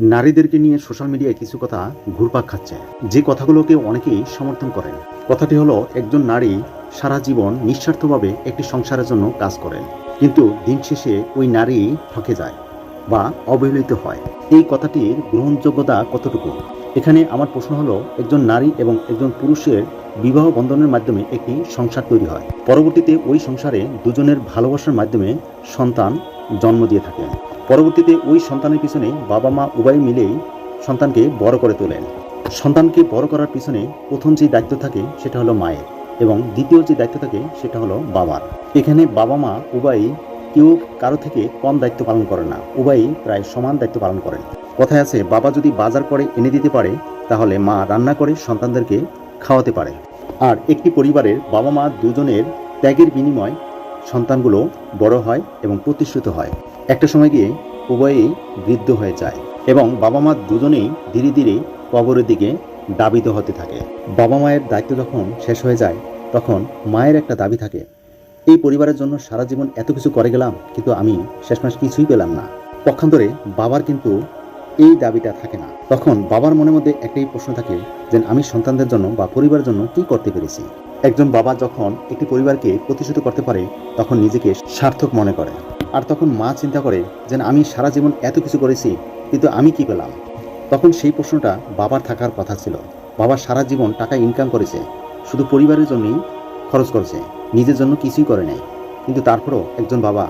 নারীদেরকে নিয়ে সোশ্যাল মিডিয়ায় কিছু কথা ঘুরপাক খাচ্ছে। যে কথাগুলোকে অনেকেই সমর্থন করেন। কথাটি হলো, একজন নারী সারা জীবন নিঃস্বার্থভাবে একটি সংসারের জন্য কাজ করেন, কিন্তু দিন শেষে ওই নারী ঠকে যায় বা অবহেলিত হয়। এই কথাটির গ্রহণযোগ্যতা কতটুকু? এখানে আমার প্রশ্ন হলো, একজন নারী এবং একজন পুরুষের বিবাহ বন্ধনের মাধ্যমে একটি সংসার তৈরি হয়। পরবর্তীতে ওই সংসারে দুজনের ভালোবাসার মাধ্যমে সন্তান জন্ম দিয়ে থাকেন। পরবর্তীতে ওই সন্তানের পিছনে বাবা মা উভয় মিলেই সন্তানকে বড় করে তোলেন। সন্তানকে বড় করার পিছনে প্রথম যে দায়িত্ব থাকে সেটা হলো মায়ের এবং দ্বিতীয় যে দায়িত্ব থাকে সেটা হলো বাবার। এখানে বাবা মা উভয়ই কেউ কারও থেকে কম দায়িত্ব পালন করে না, উভয়ই প্রায় সমান দায়িত্ব পালন করেন। কথায় আছে, বাবা যদি বাজার করে এনে দিতে পারে, তাহলে মা রান্না করে সন্তানদেরকে খাওয়াতে পারে। আর একটি পরিবারের বাবা মা দুজনের ত্যাগের বিনিময় সন্তানগুলো বড় হয় এবং প্রতিষ্ঠিত হয়। একটা সময় গিয়ে উভয়েই বৃদ্ধ হয়ে যায় এবং বাবা মা দুজনেই ধীরে ধীরে কবরের দিকে দাবিত হতে থাকে। বাবা মায়ের দায়িত্ব যখন শেষ হয়ে যায়, তখন মায়ের একটা দাবি থাকে, এই পরিবারের জন্য সারা জীবন এত কিছু করে গেলাম, কিন্তু আমি শেষমেশ কিছুই পেলাম না। পক্ষান্তরে বাবার কিন্তু এই দাবিটা থাকে না। তখন বাবার মনের মধ্যে একটাই প্রশ্ন থাকে যে, আমি সন্তানদের জন্য বা পরিবারের জন্য কি করতে পেরেছি? একজন বাবা যখন একটি পরিবারকে প্রতিষ্ঠিত করতে পারে, তখন নিজেকে সার্থক মনে করে। আর তখন মা চিন্তা করে যে আমি সারা জীবন এত কিছু করেছি, কিন্তু আমি কি পেলাম? তখন সেই প্রশ্নটা বাবার থাকার কথা ছিল। বাবা সারা জীবন টাকা ইনকাম করেছে, শুধু পরিবারের জন্যই খরচ করেছে, নিজের জন্য কিছুই করে নেয় কিন্তু তারপরও একজন বাবা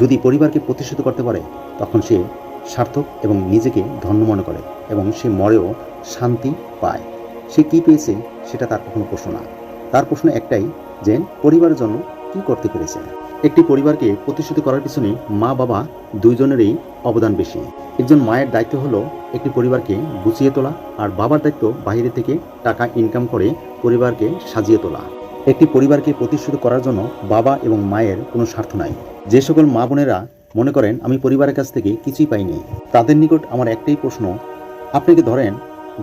যদি পরিবারকে প্রতিষ্ঠিত করতে পারে, তখন সে সার্থক এবং নিজেকে ধন্য মনে করে এবং সে মরেও শান্তি পায়। সে কি পেয়েছে, সেটা তার কখনো প্রশ্ন না। তার প্রশ্ন একটাই যে, পরিবারের জন্য কি করতে পেরেছে? একটি পরিবারকে প্রতিষ্ঠিত করার পিছনে মা বাবা দুইজনেরই অবদান বেশি। একজন মায়ের দায়িত্ব হলো একটি পরিবারকে গুছিয়ে তোলা আর বাবার দায়িত্ব বাইরে থেকে টাকা ইনকাম করে পরিবারকে সাজিয়ে তোলা। একটি পরিবারকে প্রতিষ্ঠিত করার জন্য বাবা এবং মায়ের কোনো স্বার্থ নাই। যে সকল মা বোনেরা মনে করেন, আমি পরিবারের কাছ থেকে কিছুই পাইনি। তাদের নিকট আমার একটাই প্রশ্ন আপনাকে ধরেন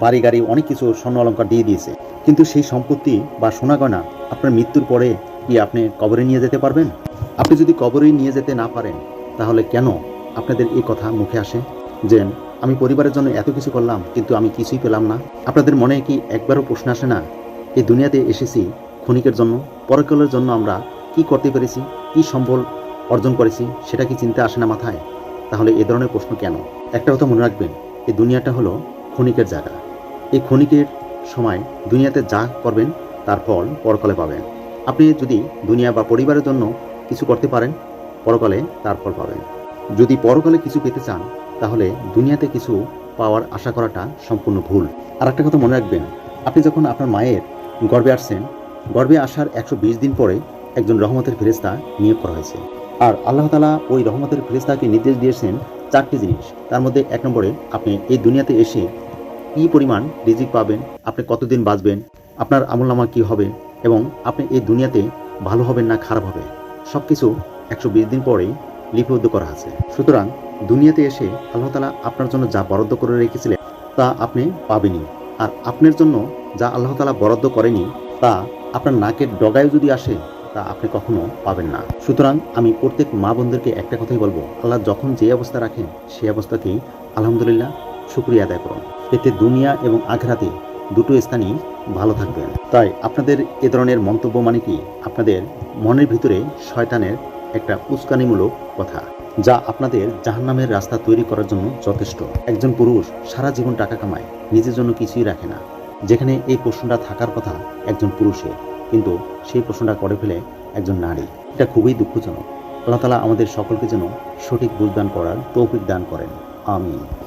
বাড়ি গাড়ি অনেক কিছু স্বর্ণ অলঙ্কার দিয়ে দিয়েছে। কিন্তু সেই সম্পত্তি বা সোনা গয়না আপনার মৃত্যুর পরে কি আপনি কবরে নিয়ে যেতে পারবেন? আপনি যদি কবরে নিয়ে যেতে না পারেন, তাহলে কেন আপনাদের এই কথা মুখে আসে? যে আমি পরিবারের জন্য এত কিছু করলাম, কিন্তু আমি কিছুই পেলাম না। আপনাদের মনে কি একবারও প্রশ্ন আসে না? এই দুনিয়াতে এসেছি ক্ষণিকের জন্য, পরকালের জন্য আমরা কি করতে পেরেছি, কি সম্বল অর্জন করেছি, সেটা কি চিন্তা আসে না মাথায়? তাহলে এ ধরনের প্রশ্ন কেন? একটা কথা মনে রাখবেন, এই দুনিয়াটা হলো ক্ষণিকের জায়গা। এই ক্ষণিকের সময় দুনিয়াতে যা করবেন, তার ফল পরকালে পাবেন। আপনি যদি দুনিয়া বা পরিবারের জন্য কিছু করতে পারেন, পরকালে তার ফল পাবেন। যদি পরকালে কিছু পেতে চান, তাহলে দুনিয়াতে কিছু পাওয়ার আশা করাটা সম্পূর্ণ ভুল। আর একটা কথা মনে রাখবেন, আপনি যখন আপনার মায়ের গর্বে আসছেন গর্বে আসার একশো বিশ দিন পরে একজন রহমতের ফেরেস্তা নিয়োগ করা হয়েছে। আর আল্লাহ তালা ওই রহমতের ফেরেস্তাকে নির্দেশ দিয়েছেন চারটি জিনিস। তার মধ্যে এক নম্বরে আপনি এই দুনিয়াতে এসে কী পরিমাণ রিজিক পাবেন, আপনি কতদিন বাঁচবেন, আপনার আমল নামা কী হবে এবং আপনি এই দুনিয়াতে ভালো হবেন না খারাপ হবে সব কিছু একশো বিশ দিন পরেই লিপিবদ্ধ করা আছে। সুতরাং দুনিয়াতে এসে আল্লাহ তালা আপনার জন্য যা বরাদ্দ করে রেখেছিলেন, তা আপনি পাবেনই। আর আপনার জন্য যা আল্লাহ তালা বরাদ্দ করেনি, তা আপনার নাকের ডগায় যদি আসে, তা আপনি কখনো পাবেন না। সুতরাং আমি প্রত্যেক মা বোনদেরকে একটা কথাই বলব, আল্লাহ যখন যে অবস্থা রাখেন সেই অবস্থাকেই আলহামদুলিল্লাহ, শুক্রিয়া আদায় করুন। এতে দুনিয়া এবং আখরাতে দুটো স্থানই ভালো থাকবেন তাই আপনাদের এ ধরনের মন্তব্য মানে কি? আপনাদের মনের ভিতরে শয়তানের একটা উস্কানিমূলক কথা, যা আপনাদের জাহান্নামের রাস্তা তৈরি করার জন্য যথেষ্ট। একজন পুরুষ সারা জীবন টাকা কামায়, নিজের জন্য কিছুই রাখে না। যেখানে এই প্রশ্নটা থাকার কথা একজন পুরুষের কিন্তু সেই প্রশ্নটা করে ফেলে একজন নারী। এটা খুবই দুঃখজনক। আল্লাহ তালা আমাদের সকলকে যেন সঠিক বুঝদান করার তৌফিক দান করেন। আমিন।